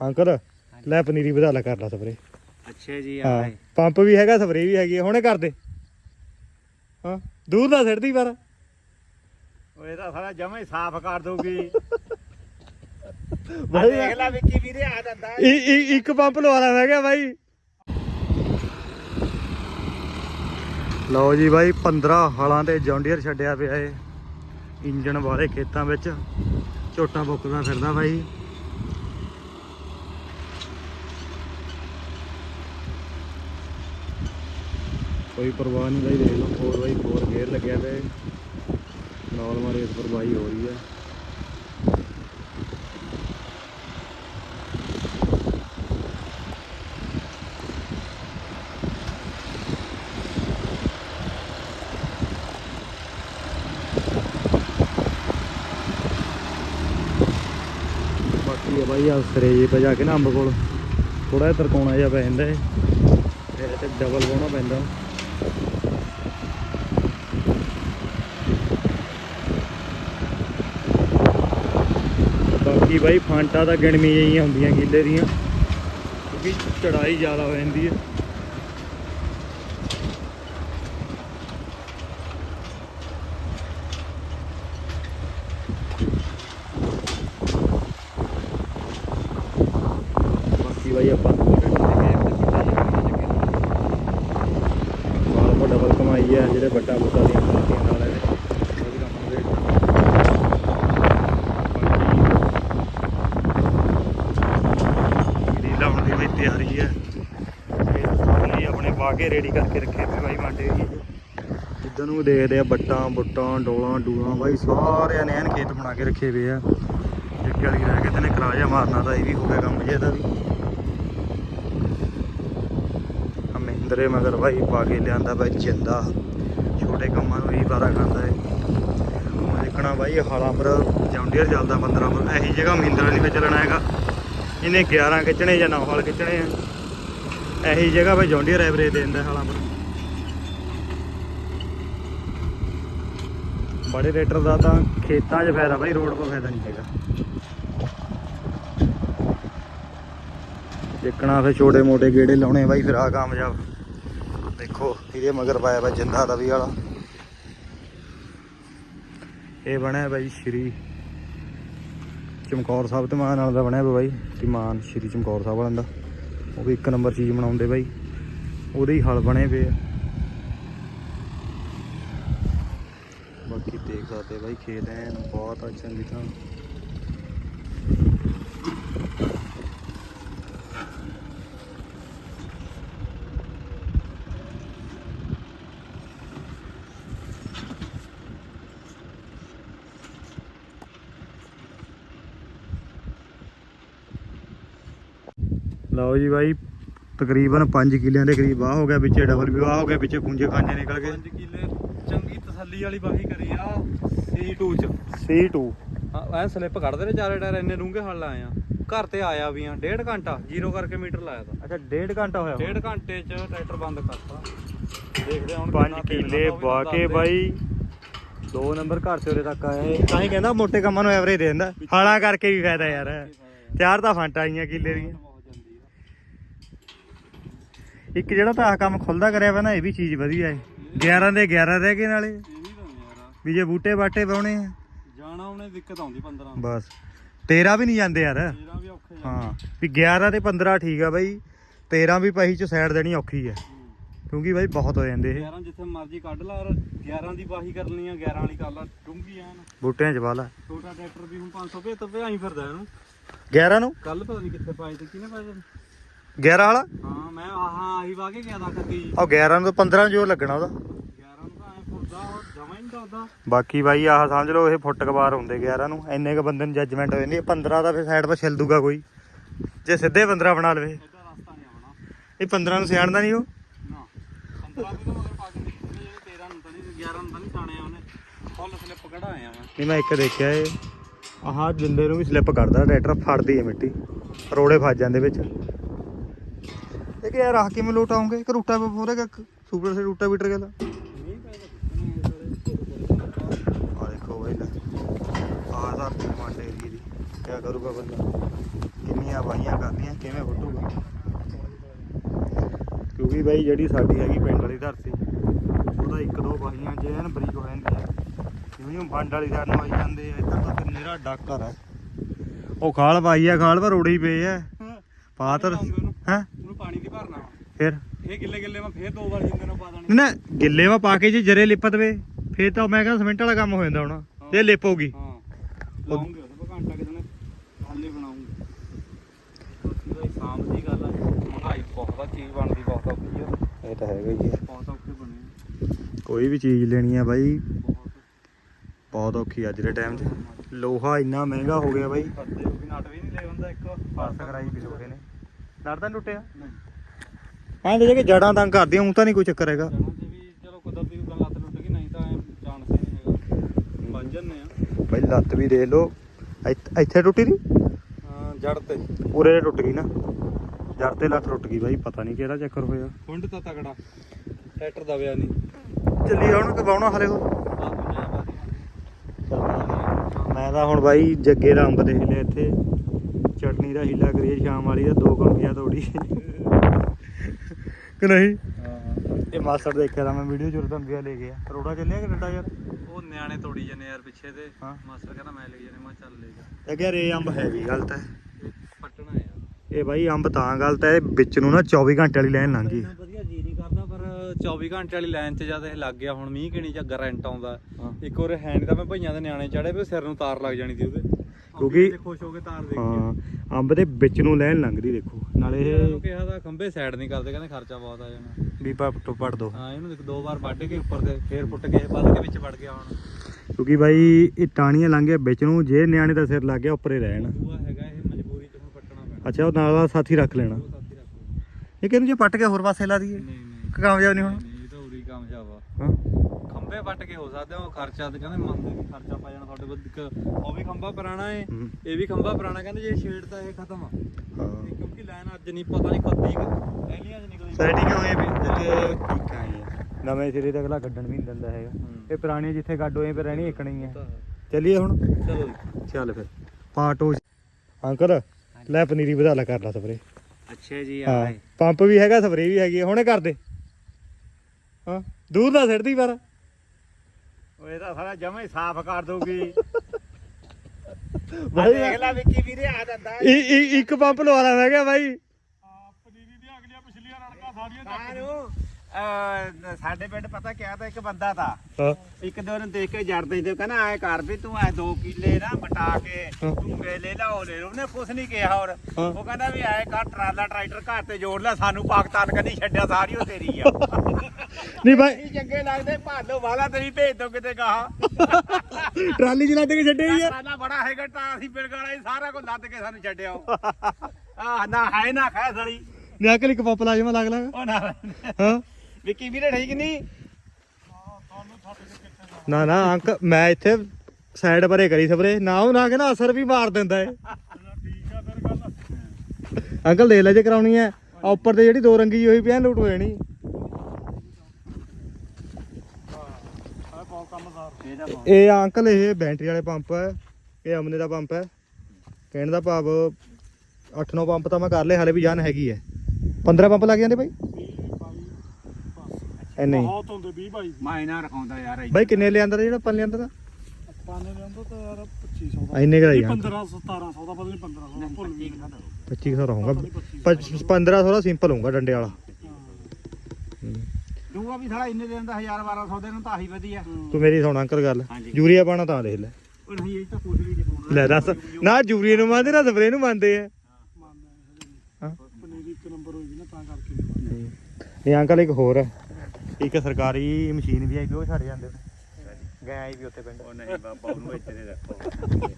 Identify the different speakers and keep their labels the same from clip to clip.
Speaker 1: Uncle ਲੈ ਪਨੀਰੀ ਵਧਾ ਲੈ ਕਰ ਲਾ ਸਪਰੇ
Speaker 2: ਅੱਛਾ ਜੀ
Speaker 1: ਹਾਂ
Speaker 2: ਆਏ
Speaker 1: ਪੰਪ ਵੀ ਹੈਗਾ ਸਪਰੇ ਵੀ ਹੈਗੀ ਆ, ਹੁਣੇ ਕਰ ਦੇ। ਹਾਂ ਦੂਰ ਨਾ ਸਿੱਟਦੀ ਪਰ।
Speaker 2: ਉਹ ਇਹਦਾ ਸਾਰਾ ਜਮਾ ਹੀ ਸਾਫ਼ ਕਰ ਦੋਗੀ
Speaker 1: ਬਾਈ
Speaker 2: ਦੇਖ ਲੈ ਵਿੱਕੀ ਵੀਰੇ ਆ
Speaker 1: ਇ- ਇ- ਇੱਕ ਪੰਪ ਲਵਾ ਲਾ ਮੈਂ ਕਿਹਾ ਬਾਈ। ਲਓ ਜੀ ਬਾਈ 15 ਹਾਲਾਂ ਤੇ ਜੌਂਡੀਅਰ ਛੱਡਿਆ ਪਿਆ ਏ ਇੰਜਣ ਵਾਲੇ ਖੇਤਾਂ ਵਿੱਚ ਝੋਟਾ ਬੁੱਕਦਾ ਫਿਰਦਾ ਬਾਈ। ਕੋਈ ਪਰਵਾਹ ਨਹੀਂ ਬਾਈ, ਦੇਖ ਲਓ 4x4 ਗੇਅਰ ਲੱਗਿਆ ਪਿਆ ਏ ਨਾਰਮਲ ਰੇਸ ਪਰ ਬਾਈ ਹੋ ਰਹੀ ਹੈ ਬਾਕੀ ਆ ਬਾਈ ਆ ਸਰੇ ਪੇ ਜਾ ਕੇ ਨਾ ਅੰਬ ਕੋਲ। ਥੋੜਾ ਜਿਹਾ ਤਰਕਾਉਣਾ ਜਿਹਾ ਪੈ ਜਾਂਦਾ ਹੈ ਫਿਰ ਤੇ ਡਬਲ ਪਾਉਣਾ ਪੈਂਦਾ। ਬਾਕੀ ਬਾਈ ਫਾਂਟਾ ਤਾਂ ਗਿਣਵੀਂ ਜਿਹੀਆਂ ਹੁੰਦੀਆਂ ਕਿੱਲੇ ਦੀਆਂ, ਕਿਉਂਕਿ ਚੜਾਈ ਜ਼ਿਆਦਾ ਹੋ ਜਾਂਦੀ ਹੈ। ਬਾਕੀ ਬਾਈ ਆਪਾਂ ਬਾਲ ਕੋ ਡਬਲ ਕਮਾਈ ਜਿਹੜੇ ਵੱਡਾ ਬੁੱਟਾ ਦੀਆਂ ਪਾਰਟੀਆਂ ਨਾਲ ਇਹਦੇ ਉਹਦੀ ਕੰਮ ਦੇ। ਜਿਹੜੀ ਲਾਉਣ ਦੀ ਵੀ ਤਿਆਰੀ ਹੈ। ਇਹ ਸਾਰੀ ਆਪਣੇ ਬਾਗੇ ਰੈਡੀ ਕਰਕੇ ਰੱਖੇ ਵੀ ਬਾਈ ਮਾਂਡੇ ਜੀ ਜਿੱਦਾਂ ਨੂੰ ਦੇਖਦੇ ਆ ਬੱਟਾਂ ਬੁੱਟਾਂ, ਡੋਲਾਂ ਡੂਲਾਂ ਬਾਈ ਸਾਰਿਆਂ ਨੇ ਖੇਤ ਬਣਾ ਕੇ ਰੱਖੇ ਵੇ ਆ। ਇੱਕ ਵਾਲੀ ਰਹਿ ਕੇ ਤੇ ਨੇ ਮਾਰਨਾ ਤਾਂ ਇਹ ਵੀ ਹੋ ਗਿਆ ਕੰਮ, ਜੇ ਇਹਦਾ ਵੀ। ਮਹਿੰਦਰੇ ਮਗਰ ਭਾਈ ਪਾ ਕੇ ਲਿਆਂਦਾ ਭਾਈ ਜਿੰਦਾ। ਛੋਟੇ ਕੰਮਾਂ ਨੂੰ ਹੀ ਬਾਰਾ ਖਾਂਦਾ ਏ। ਹੁਣ ਦੇਖਣਾ ਬਾਈ ਹਾਲਾਂ ਜੌਂਡੀਅਰ ਚੱਲਦਾ 15 ਪਰ ਇਹੀ ਜਗ੍ਹਾ ਮਹਿੰਦਰਾ ਨਹੀਂ ਚੱਲਣਾ ਹੈਗਾ। ਇਹਨੇ 11 ਖਿੱਚਣੇ ਜਾਂ 9 ਹਾਲ ਖਿੱਚਣੇ ਆ। ਇਹੀ ਜਗ੍ਹਾ ਬਾਈ ਜੌਂਡੀਅਰ ਐਵਰੇਜ ਦੇ ਦਿੰਦਾ ਹਾਲਾਂ ਪਰ। ਬੜੇ ਰੇਟਰ ਦਾ ਤਾਂ ਖੇਤਾਂ 'ਚ ਫਾਇਦਾ ਬਾਈ, ਰੋਡ 'ਤੇ ਫਾਇਦਾ ਨਹੀਂ ਹੈਗਾ। ਦੇਖਣਾ ਫਿਰ ਛੋਟੇ ਮੋਟੇ ਗੇੜੇ ਲਾਉਣੇ ਬਾਈ, ਫਿਰ ਆ ਕਾਮਯਾਬ। ਦੇਖੋ, ਇਹਦੇ ਮਗਰ ਪਾਇਆ ਵਾ ਜਿੰਦਾ ਰਵੀ ਵਾਲਾ। ਇਹ ਬਣਿਆ ਬਾਈ ਸ਼੍ਰੀ ਚਮਕੌਰ ਸਾਹਿਬ ਤੇ ਮਾਨ ਨਾਲ ਦਾ ਬਣਿਆ ਵਾ ਬਾਈ ਤੇ ਮਾਨ ਸ਼੍ਰੀ ਚਮਕੌਰ ਸਾਹਿਬ ਵਾਲਿਆਂ ਦਾ। ਉਹ ਵੀ ਇੱਕ ਨੰਬਰ ਚੀਜ਼ ਬਣਾਉਂਦੇ ਬਾਈ। ਉਹਦੇ ਹੀ ਹਲ ਬਣੇ ਪਏ ਆ। ਬਾਕੀ ਦੇਖ ਸਕਦੇ ਬਾਈ, ਖੇਤ ਐਨ ਬਹੁਤ ਆ, ਚੰਗੀ ਤਰ੍ਹਾਂ। ਲਓ ਜੀ ਬਾਈ ਤਕਰੀਬਨ 5 ਕਿੱਲਿਆਂ ਦੇ ਕਰੀਬ ਆ ਹੋ ਗਿਆ ਵਿੱਚੇ ਡਬਲ ਵੀ ਆ ਹੋ ਗਿਆ ਵਿੱਚੇ ਖੁੰਝੇ ਖਾਂਜੇ ਨਿਕਲ ਗਏ।
Speaker 3: 5 ਕਿੱਲੇ ਚੰਗੀ ਤਸੱਲੀ ਵਾਲੀ ਵਾਹੀ ਕਰੀ ਆ C2 ਚ।
Speaker 1: C2
Speaker 3: ਹਾਂ ਐ ਸਲਿੱਪ ਕੱਢਦੇ ਨੇ ਚਾਰੇ ਟਾਇਰ ਇੰਨੇ ਡੂੰਘੇ ਹਲ ਲਾਏ ਆ। ਘਰ ਤੇ ਆਇਆ ਵੀ ਆ ਡੇਢ ਘੰਟਾ ਜ਼ੀਰੋ ਕਰਕੇ ਮੀਟਰ ਲਾਇਆ ਤਾ।
Speaker 1: ਅੱਛਾ ਡੇਢ ਘੰਟਾ ਹੋਇਆ
Speaker 3: ਡੇਢ ਘੰਟੇ ਚ ਟਰੈਕਟਰ ਬੰਦ ਕਰਤਾ। ਦੇਖਦੇ ਹੁਣ
Speaker 1: 5
Speaker 3: ਕਿੰਨਾ ਤੇਲ
Speaker 1: ਕਿੱਲੇ
Speaker 3: ਲੱਗਦਾ ਉਹ ਵੀ
Speaker 1: ਵਾ
Speaker 3: ਦੱਸ
Speaker 1: ਕੇ
Speaker 3: ਦੇ।
Speaker 1: ਬਾਈ ਦੋ ਨੰਬਰ ਘਰ ਤੇ ਉਰੇ ਤੱਕ ਆਇਆ ਤਾਂ ਹੀ ਕਹਿੰਦਾ ਮੋਟੇ ਕੰਮਾਂ ਨੂੰ ਐਵਰੇਜ ਦੇ ਦਿੰਦਾ। ਹਾਲਾਂ ਕਰਕੇ ਵੀ ਫਾਇਦਾ ਯਾਰ। ਚਾਰ ਤਾਂ ਫੰਟ ਆਈਆਂ ਕਿੱਲੇ ਦੀਆਂ। ਇੱਕ ਜਿਹੜਾ ਤਾਂ ਆਹ ਕੰਮ ਖੁੱਲਦਾ ਕਰਿਆ ਵਾ ਨਾ ਇਹ ਵੀ ਚੀਜ਼ ਵਧੀਆ ਏ। 11 ਦੇ 11 ਰਹਿ ਗਏ ਨਾਲੇ।
Speaker 3: ਇਹ ਵੀ ਤਾਂ ਯਾਰ
Speaker 1: ਵੀ ਜੇ ਬੂਟੇ ਬਾਟੇ ਪਾਉਣੇ ਆ।
Speaker 3: ਜਾਣਾ ਉਹਨੇ ਦਿੱਕਤ ਆਉਂਦੀ 15
Speaker 1: ਬਸ। 13 ਵੀ ਨਹੀਂ ਜਾਂਦੇ ਯਾਰ।
Speaker 3: ਤੇਰਾ ਵੀ ਔਖੇ
Speaker 1: ਹਾਂ। ਵੀ 11 ਤੇ 15 ਠੀਕ ਆ ਬਾਈ। 13 ਵੀ ਪਹੀ ਚ ਸਾਈਡ ਦੇਣੀ ਔਖੀ ਹੈ ਕਿਉਂਕਿ ਬਾਈ ਬਹੁਤ ਹੋ ਜਾਂਦੇ ਇਹ।
Speaker 3: 11 ਜਿੱਥੇ ਮਰਜ਼ੀ ਕੱਢ ਲਾ ਔਰ 11 ਦੀ ਵਾਹੀ ਕਰਨੀ ਆ 11 ਵਾਲੀ ਕਰ ਲਾ ਡੂੰਘੀ ਐਨ।
Speaker 1: ਬੂਟਿਆਂ ਚ ਵਾਲਾ
Speaker 3: ਛੋਟਾ ਟਰੈਕਟਰ ਵੀ ਹੁਣ 500 ਰੁਪਏ ਤੇ ਆਈ ਫਿਰਦਾ ਇਹਨੂੰ।
Speaker 1: 11 ਨੂੰ?
Speaker 3: ਕੱਲ ਪਤਾ ਨਹੀਂ ਕਿੱਥੇ ਪਾਏ ਤੇ ਕਿਹਨੇ ਪਾਏ
Speaker 1: 11 ਵਾਲਾ?
Speaker 3: ਹਾਂ ਮੈਂ ਆਹਾਂ ਆਹੀ ਵਾ ਕੇ ਗਿਆ ਦਾ ਕੱਦੀ
Speaker 1: ਉਹ 11 ਨੂੰ ਤਾਂ 15 ਜੋ ਲੱਗਣਾ ਉਹਦਾ।
Speaker 3: 11 ਨੂੰ ਤਾਂ ਐ ਫੁਰਦਾ ਉਹ ਜਮਾ ਹੀ ਨਹੀਂ ਦੱਸਦਾ
Speaker 1: ਬਾਕੀ ਬਾਈ ਆਹ ਸਮਝ ਲਓ ਇਹ ਫੁੱਟ ਕਬਾਰ ਹੁੰਦੇ 11 ਨੂੰ। ਇੰਨੇ ਕ ਬੰਦੇ ਨੂੰ ਜੱਜਮੈਂਟ ਹੋ ਜਾਂਦੀ ਹੈ। 15 ਦਾ ਫਿਰ ਸਾਈਡ 'ਤੇ ਛਿਲ ਦੂਗਾ ਕੋਈ। ਜੇ ਸਿੱਧੇ 15 ਬਣਾ ਲਵੇ।
Speaker 3: ਇਹਦਾ ਰਸਤਾ ਨਹੀਂ ਆਉਣਾ।
Speaker 1: ਇਹ 15 ਨੂੰ ਸਿਆਣਦਾ ਨਹੀਂ ਉਹ?
Speaker 3: ਨਾ। 15 ਵੀ ਤਾਂ ਮਗਰ ਪਾ ਕੇ ਨਿਕਲੇ ਜਿਹੜੇ 13 ਨੂੰ ਤਾਂ ਨਹੀਂ 11 ਨੂੰ ਤਾਂ ਨਹੀਂ ਛਾਣਿਆ ਉਹਨੇ। ਫੁੱਲ ਸਲਿੱਪ ਕਢਾਏ ਆ ਮੈਂ
Speaker 1: ਨਹੀਂ ਮੈਂ ਇੱਕ ਦੇਖਿਆ ਇਹ। ਆਹ ਜਿੰਦੇ ਨੂੰ ਵੀ ਸਲਿੱਪ ਕਰਦਾ ਟਰੈਕਟਰ ਫੜਦੀ ਹੈ ਮਿੱਟੀ। ਰੋੜੇ ਫਸ ਜਾਂਦੇ ਵਿੱਚ। ਇਹ ਕਿ ਆਹ ਕਿਵੇਂ ਲੋਟ ਆਉਂਗੇ ਕਿ ਰੂਟਾ ਪੂਰੇ ਸੁਪਰ ਸੇ ਰੂਟਾ ਬੀਟਰ ਗਿਆ
Speaker 3: ਨਹੀਂ ਪਏ ਤਾਂ
Speaker 1: ਆ ਦੇਖੋ ਬਾਈ ਲੈ। ਆਹ ਦਾ। ਕੀ ਕਰੂਗਾ ਬੰਦਾ? ਵਾਹੀਆਂ ਕਰਨੀਆਂ ਕਿਵੇਂ ਫੁੱਟੂਗਾ ਕਿਉਂਕਿ ਬਾਈ ਜਿਹੜੀ ਸਾਡੀ ਹੈਗੀ ਪਿੰਡ ਵਾਲੀ ਧਰਤੀ ਉਹਦਾ ਇੱਕ ਦੋ ਵਾਹੀਆਂ ਜੇ ਐਨ ਬਰੀਕ ਹੋ ਜਾਂਦੀਆਂ। ਜਿਵੇਂ ਬੰਡ ਵਾਲੀ ਸਾਈਡ ਨੂੰ ਆਈ ਜਾਂਦੇ ਆ ਇੱਧਰ ਤਾਂ ਫਿਰ ਮੇਰਾ ਡਾਕਰ ਹੈ ਉਹ ਖਾਲ ਪਾਈ ਆ ਖਾਲ ਪਰ ਹੀ ਪਏ ਆ। ਪਾਤਰ ਹੈ?
Speaker 3: ਉਹਨੂੰ ਪਾਣੀ ਦੀ ਭਰਨਾ
Speaker 1: ਫਿਰ?
Speaker 3: ਇਹ ਗਿੱਲੇ ਗਿੱਲੇ ਮੈਂ ਫੇਰ ਦੋ ਵਾਰ ਜਿੰਦੇ ਨਾਲ ਪਾ ਦੇਣੇ।
Speaker 1: ਨਾ ਗਿੱਲੇ ਵਾ ਪਾ ਕੇ ਜੇ ਜਰੇ ਲਿਪ ਦਵੇ ਫੇਰ ਤਾਂ ਮੈਂ ਕਹਿੰਦਾ ਸਿਮੈਂਟ ਵਾਲਾ ਕੰਮ ਹੋ ਜਾਂਦਾ ਹੁਣ ਜੇ ਲਿਪ ਹੋਗੀ
Speaker 3: ਹਾਂ। ਲਾਉਂਗੇ ਉਹ ਘੰਟਾ ਕਿਦਨੇ ਹਾਲੇ ਬਣਾਉਂਗੇ। ਉਹਦਾ ਸਾਂਭ ਦੀ ਗੱਲ ਆ। ਮਹਿੰਗਾਈ ਬਹੁਤ ਆ ਚੀਜ਼ ਬਣਦੀ ਬਹੁਤ ਔਖੀ ਆ।
Speaker 1: ਇਹ ਤਾਂ ਹੈਗਾ ਹੀ ਹੈ
Speaker 3: ਬਹੁਤ ਔਖੇ ਬਣੇ ਆ,
Speaker 1: ਕੋਈ ਵੀ ਚੀਜ਼ ਲੈਣੀ ਆ ਬਾਈ।
Speaker 3: ਬਹੁਤ।
Speaker 1: ਬਹੁਤ ਔਖੀ ਅੱਜ ਦੇ ਟਾਈਮ 'ਚ। ਲੋਹਾ ਇੰਨਾ ਮਹਿੰਗਾ ਹੋ ਗਿਆ ਬਾਈ।
Speaker 3: ਕਰਦੇ ਨਟ ਵੀ ਨਹੀਂ ਲੈ ਹੁੰਦਾ ਇੱਕ
Speaker 1: ਪਾਸ ਕਰਾਈ ਵੀ ਲੋਹੇ ਨੇ। ਲੜ ਤਾਂ ਟੁੱਟਿਆ
Speaker 3: ਨਹੀਂ
Speaker 1: ਐਂ ਜੇ ਕਿ ਜੜਾਂ ਤੰਗ ਕਰਦੀਆਂ ਉਹ ਤਾਂ ਨਹੀਂ ਕੋਈ ਚੱਕਰ ਹੈਗਾ।
Speaker 3: ਜਣਾ ਤੇ ਵੀ ਚਲੋ ਕੁਦਰਤੀ ਕੋਈ ਲੱਤ ਟੁੱਟ ਗਈ ਨਹੀਂ ਤਾਂ ਐਂ ਚਾਂਸ ਹੀ ਨਹੀਂ ਹੈਗਾ। ਬਣ ਜੰਨੇ ਆ।
Speaker 1: ਬਾਈ ਲੱਤ ਵੀ ਦੇਖ ਲਓ। ਇੱਥ- ਇੱਥੇ ਟੁੱਟੀ ਦੀ
Speaker 3: ਹਾਂ ਜੜ ਤੇ।
Speaker 1: ਉਰੇ ਤੇ ਟੁੱਟ ਗਈ ਨਾ। ਜੜ ਤੇ ਲੱਤ ਟੁੱਟ ਗਈ ਬਾਈ ਪਤਾ ਨਹੀਂ ਕਿਹੜਾ ਚੱਕਰ ਹੋਇਆ।
Speaker 3: ਹੁੰਡ ਤਾਂ ਤਗੜਾ ਟਰੈਕਟਰ ਦਬਿਆ ਨਹੀਂ
Speaker 1: ਚੱਲੀ ਹੁਣ ਕਬਾਉਣਾ ਹਲੇ ਉਹ।
Speaker 3: ਆ ਦੂਜਾ ਬਾਦੀ
Speaker 1: ਮੈਂ ਤਾਂ ਹੁਣ ਬਾਈ ਜੱਗੇ ਦਾ ਅੰਬ ਦੇਖ ਲਿਆ ਇੱਥੇ। ਚਟਨੀ ਦਾ ਹੀਲਾ ਕਰੀਏ ਸ਼ਾਮ ਵਾਲੀ ਦਾ ਦੋ ਕੰਪੀਆਂ ਤੋੜੀ। ਕਿ ਨਹੀਂ?
Speaker 3: ਹਾਂ
Speaker 1: ਇਹ ਮਾਸਟਰ ਦੇਖਿਆ ਤਾਂ ਮੈਂ ਵੀਡੀਓ ਚ ਰਤੰਬੀਆ ਲੈ ਗਿਆ ਰੋੜਾ ਚੱਲਿਆ ਕਿ ਡੰਡਾ ਯਾਰ?
Speaker 3: ਉਹ ਨਿਆਣੇ ਤੋੜੀ ਜਾਂਦੇ ਯਾਰ ਪਿੱਛੇ ਤੇ। ਮਾਸਟਰ ਕਹਿੰਦਾ ਮੈਂ ਲੈ ਜਾਣੇ ਮੈਂ ਚੱਲ ਲੈ ਜਾ।
Speaker 1: ਇਹ ਯਾਰ ਇਹ ਅੰਬ ਹੈ ਵੀ ਗਲਤ ਹੈ।
Speaker 3: ਪੱਟਣਾ ਯਾਰ।
Speaker 1: ਇਹ ਬਾਈ ਅੰਬ ਤਾਂ ਗਲਤ ਹੈ ਵਿੱਚ ਨੂੰ ਨਾ 24 ਘੰਟੇ ਵਾਲੀ ਲਾਈਨ ਲੰਘ ਗਈ।
Speaker 3: ਵਧੀਆ ਜੀ ਨਹੀਂ ਕਰਦਾ ਪਰ 24 ਘੰਟੇ ਵਾਲੀ ਲਾਈਨ 'ਚ ਜਦ ਇਹ ਲੱਗ ਗਿਆ ਹੁਣ ਮੀਂਹ ਕਿਣੀ ਚ ਗਰੰਟ ਆਉਂਦਾ। ਇੱਕ ਹੋਰ ਹੈ ਨਹੀਂ ਤਾਂ ਮੈਂ ਭਈਆਂ ਦੇ ਨਿਆਣੇ ਚੜੇ ਵੀ ਸਿਰ ਨੂੰ ਤਾਰ ਲੱਗ ਜਾਣੀ ਸੀ ਉਹਦੇ।
Speaker 1: ਕਿਉਂਕਿ-
Speaker 3: ਖੁਸ਼ ਹੋ ਕੇ ਤਾਰ ਦੇਖ
Speaker 1: ਹਾਂ ਅੰਬ ਦੇ ਵਿੱਚ ਨੂੰ ਲਾਈਨ ਲੰਘਦੀ ਦੇਖੋ। ਨਾਲੇ ਇਹ
Speaker 3: ਕਿਹਾ ਤਾਂ ਖੰਭੇ ਸਾਈਡ ਨਹੀਂ ਕਰਦੇ ਕਹਿੰਦੇ ਖਰਚਾ ਬਹੁਤ ਆ ਜਾਣਾ।
Speaker 1: ਵੀ ਪੱਟ ਪੱਟ ਦੋ।
Speaker 3: ਹਾਂ ਇਹਨੂੰ ਇੱਕ ਦੋ ਵਾਰ ਵੱਢ ਕੇ ਉੱਪਰ ਤੇ ਫੇਰ ਪੁੱਟ ਕੇ ਵੱਧ ਕੇ ਵਿੱਚ ਵੜ ਗਿਆ ਹੁਣ।
Speaker 1: ਕਿਉਂਕਿ ਬਾਈ ਇਹ ਟਾਣੀਆਂ ਲੰਘ ਵਿੱਚ ਨੂੰ ਜੇ ਨਿਆਣੇ ਦਾ ਸਿਰ ਲੱਗ ਗਿਆ ਉੱਪਰੇ ਰਹਿਣ।
Speaker 3: ਦੂਆ ਹੈਗਾ ਇਹ ਮਜਬੂਰੀ 'ਚ ਹੁਣ ਪੱਟਣਾ ਪੈਣਾ।
Speaker 1: ਅੱਛਾ ਉਹ ਨਾਲ ਵਾਲਾ ਸਾਥੀ ਰੱਖ ਲੈਣਾ। ਇਹ ਕਿਹਨੂੰ ਜੇ ਪੱਟ ਕੇ ਹੋਰ ਪਾਸੇ ਲਾ ਦਈਏ।
Speaker 3: ਨਹੀਂ ਨਹੀਂ।
Speaker 1: ਕਾਮਯਾਬ ਨਹੀਂ ਹੋਣਾ।
Speaker 3: ਇਹ ਤਾਂ ਉਰੀ ਕਾਮਯਾਬ ਆ।
Speaker 1: ਹਾਂ।
Speaker 3: ਖੰਭੇ ਵੱਟ ਕੇ ਹੋ ਸਕਦੇ ਆ, ਉਹ ਖਰਚਾ ਤੇ ਕਹਿੰਦੇ ਮੰਨਦੇ ਵੀ ਖਰਚਾ ਪੈ ਜਾਣਾ ਤੁਹਾਡੇ ਵੱਧ ਉਹ ਵੀ ਖੰਭਾ ਪੁਰਾਣਾ ਏ
Speaker 1: ਹੂੰ।
Speaker 3: ਇਹ ਵੀ ਖੰਭਾ ਪੁਰਾਣਾ ਕਹਿੰਦੇ ਜੇ ਛੇੜ ਤਾਂ ਇਹ ਖਤਮ ਆ।
Speaker 1: ਹਾਂ।
Speaker 3: ਇਹ ਕਿਉਂਕਿ ਲਾਈਨ ਅੱਜ ਨਹੀਂ ਪਤਾ ਨਹੀਂ ਕਦੀ ਪਹਿਲੀਆਂ ਚ ਨਿਕਲੀ
Speaker 1: ਸੈਟਿੰਗ ਹੋਏ ਵੀ ਜਿੱਥੇ ਠੀਕ ਆਈ ਹੈ ਨਵੇਂ ਸਿਰੇ ਤੇ ਅਗਲਾ ਗੱਡਣ ਵੀ ਨਹੀਂ ਦਿੰਦਾ ਹੈਗਾ।
Speaker 3: ਹੂੰ।
Speaker 1: ਇਹ ਪੁਰਾਣੀ ਜਿੱਥੇ ਗੱਡ ਹੋਏ ਪਏ ਰਹਿਣੀ ਇਕਣੀ ਹੈ। ਚੱਲੀਏ ਹੁਣ?
Speaker 3: ਚਲੋ ਜੀ।
Speaker 1: ਚੱਲ ਫਿਰ। ਪਾਟੋ ਅੰਕਲ ਲੈ ਪਨੀਰੀ ਵਧਾ ਲੈ ਕਰ ਲਾ ਸਪਰੇ
Speaker 2: ਅੱਛਾ ਜੀ
Speaker 1: ਹਾਂ ਪੰਪ ਵੀ ਹੈਗਾ ਸਪਰੇ ਵੀ ਹੈਗੀ ਹੁਣੇ ਕਰ ਦੇ। ਹਾਂ ਦੂਰ ਨਾ ਸਿੱਟਦੀ ਪਰ।
Speaker 2: ਉਹ ਇਹ ਤਾਂ ਸਾਰਾ ਜਮਾ ਹੀ ਸਾਫ਼ ਕਰ ਦਊਗੀ। ਆ
Speaker 1: ਬਾਈ
Speaker 2: ਦੇਖ ਲੈ ਵਿੱਕੀ ਵੀਰੇ ਆ ਜਾਂਦਾ।
Speaker 1: ਇ- ਇ- ਇੱਕ ਪੰਪ ਲਵਾ ਲਾ ਮੈਂ ਕਿਹਾ ਬਾਈ।
Speaker 3: ਪਨੀਰੀ ਦੀਆਂ ਅਗਲੀਆਂ ਪਿਛਲੀਆਂ ਰੜਕਾਂ ਸਾਰੀਆਂ
Speaker 2: ਕਾਹਨੂੰ? ਅਹ, ਸਾਡੇ ਪਿੰਡ ਪਤਾ ਕਿਆ ਤਾਂ ਇੱਕ ਬੰਦਾ ਤਾ।
Speaker 1: ਹਾਂ।
Speaker 2: ਇੱਕ ਦੋ ਨੂੰ ਦੇਖ ਕੇ ਜੜਦੇ ਤੇ ਕਹਿੰਦਾ ਐ ਕਰ ਵੀ ਤੂੰ ਐ 2 ਕਿੱਲੇ ਨਾ ਬਟਾ ਕੇ
Speaker 1: ਹਾਂ।
Speaker 2: ਢੂੰਗੇ ਲੈ ਲਾ ਉਹ ਲੈ ਲਓ। ਉਹਨੇ ਕੁਛ ਨਹੀਂ ਕਿਹਾ ਹੋਰ।
Speaker 1: ਹਾਂ।
Speaker 2: ਉਹ ਕਹਿੰਦਾ ਵੀ ਐ ਕਰ ਟਰਾਲਾ ਟਰੈਕਟਰ ਘਰ ਤੇ ਜੋੜ ਲੈ ਸਾਨੂੰ ਪਾਕਿਸਤਾਨ ਕਦੀ ਛੱਡਿਆ ਸਾਰੀ ਉਹ ਤੇਰੀ ਆ।
Speaker 1: ਨਹੀਂ ਬਾਈ
Speaker 2: ਅਸੀਂ ਚੰਗੇ ਲੱਗਦੇ ਭਾਲੋ ਵਾਲਾ ਤੇਰੀ ਭੇਜ ਦੋ ਕਿਤੇ ਗਾਹ।
Speaker 1: ਟਰਾਲੀ ਚ ਲੱਦ ਕੇ ਛੱਡੇ ਹੀ ਆ।
Speaker 2: ਸਾਡਾ ਬੜਾ ਹੈਗਾ ਤਾਂ ਅਸੀਂ ਪਿੰਡ ਗਾਲਾ ਸਾਰਾ ਕੁਝ ਲੱਦ ਕੇ ਸਾਨੂੰ ਛੱਡਿਆ ਆ ਨਾ ਹੈ ਨਾ ਖੈ ਸੜੀ
Speaker 1: ਨੇ ਅਕਲ ਇੱਕ ਪੰਪ ਲਾ ਜਮਾ ਲੱਗ ਲਾਗਾ।
Speaker 2: ਉਹ ਨਾ।
Speaker 1: ਹਾਂ।
Speaker 2: ਵਿੱਕੀ ਵੀਰੇ, ਠੀਕ ਨਹੀਂ?
Speaker 1: ਨਾ ਨਾ, ਅੰਕ, ਮੈਂ ਇੱਥੇ ਸਾਈਡ ਪਰੇ ਕਰੀ ਸਪਰੇ। ਨਾ ਉਹ ਨਾ ਕਹਿੰਦਾ ਅਸਰ ਵੀ ਮਾਰ ਦਿੰਦਾ ਏ। ਅੰਕਲ ਦੇ ਲੈ ਜੇ ਕਰਾਉਣੀ ਐ ਆ ਉੱਪਰ ਤੇ ਜਿਹੜੀ ਦੋ ਰੰਗੀ ਹੋਈ ਪਿਆ ਲੂਟ ਹੋ ਜਾਣੀ। ਇਹ ਅੰਕਲ, ਇਹ ਬੈਟਰੀ ਵਾਲੇ ਪੰਪ ਹੈ ਇਹ ਅਮਨੇ ਦਾ ਪੰਪ ਹੈ ਕਹਿਣ ਦਾ ਭਾਵ 8-9 ਪੰਪ ਤਾਂ ਮੈਂ ਕਰ ਲਏ, ਹਾਲੇ ਵੀ ਜਾਨ ਹੈਗੀ ਹੈ 15 ਪੰਪ ਲੱਗ ਜਾਂਦੇ ਬਾਈ। ਐਨੇ ਹੀ
Speaker 3: ਬਹੁਤ ਹੁੰਦੇ 20 ਬਾਈ
Speaker 2: ਮੈਂ ਨਾ ਰਖਾਉਂਦਾ ਯਾਰ
Speaker 1: ਬਾਈ ਕਿੰਨੇ ਲਿਆਂਦਾ ਜਿਹੜਾ ਪੰਨ ਲਿਆਂਦਾ ਤਾਂ?
Speaker 3: ਪਾਣੇ ਦੇ ਅੰਦਰ ਤਾਂ ਯਾਰ 2500 ਦਾ।
Speaker 1: ਇੰਨੇ ਕਰਾਈ ਆ
Speaker 3: 1500 1700 ਦਾ ਪਤਾ ਨਹੀਂ 1500 ਦਾ ਭੁੱਲ ਗਈ
Speaker 1: 2500 ਰਹੂੰਗਾ 1500 ਦਾ ਸਿੰਪਲ ਹੋਊਗਾ ਡੰਡੇ ਵਾਲਾ।
Speaker 2: ਦੂਆ ਵੀ ਸਾਲਾ ਇੰਨੇ ਦਿਨ ਦਾ 1000 1200 ਦੇ ਨੂੰ ਤਾਂ ਆਹੀ ਵਧੀਆ।
Speaker 1: ਤੂੰ ਮੇਰੀ ਸੁਣ ਅੰਕਲ ਗੱਲ। ਯੂਰੀਆ ਪਾਣਾ ਤਾਂ ਦੇਖ ਲੈ।
Speaker 2: ਉਹ ਨਹੀਂ ਇਹ ਤਾਂ ਕੁਝ ਵੀ ਨਹੀਂ ਪਾਉਣਾ।
Speaker 1: ਲੈ ਦੱਸ। ਨਾ ਯੂਰੀਆ ਨੂੰ ਮੰਨਦੇ ਨਾ ਸਪਰੇ ਨੂੰ ਮੰਨਦੇ ਆ। ਹਾਂ।
Speaker 3: ਪਨੀਰੀ ਇੱਕ ਨੰਬਰ ਹੋਈ ਨਾ ਤਾਂ ਕਰਕੇ
Speaker 1: ਇਹ ਅੰਕਲ ਇੱਕ ਹੋਰ ਹੈ। ਇੱਕ ਸਰਕਾਰੀ ਮਸ਼ੀਨ ਵੀ ਆਈ ਵੀ ਉਹ ਛੱਡ ਜਾਂਦੇ ਨੇ ਗਏ ਆਈ ਵੀ ਉੱਥੇ ਪਿੰਡ।
Speaker 2: ਉਹ ਨਹੀਂ ਬਾਬਾ ਉਹਨੂੰ ਇੱਥੇ ਦੇ ਰੱਖੋ।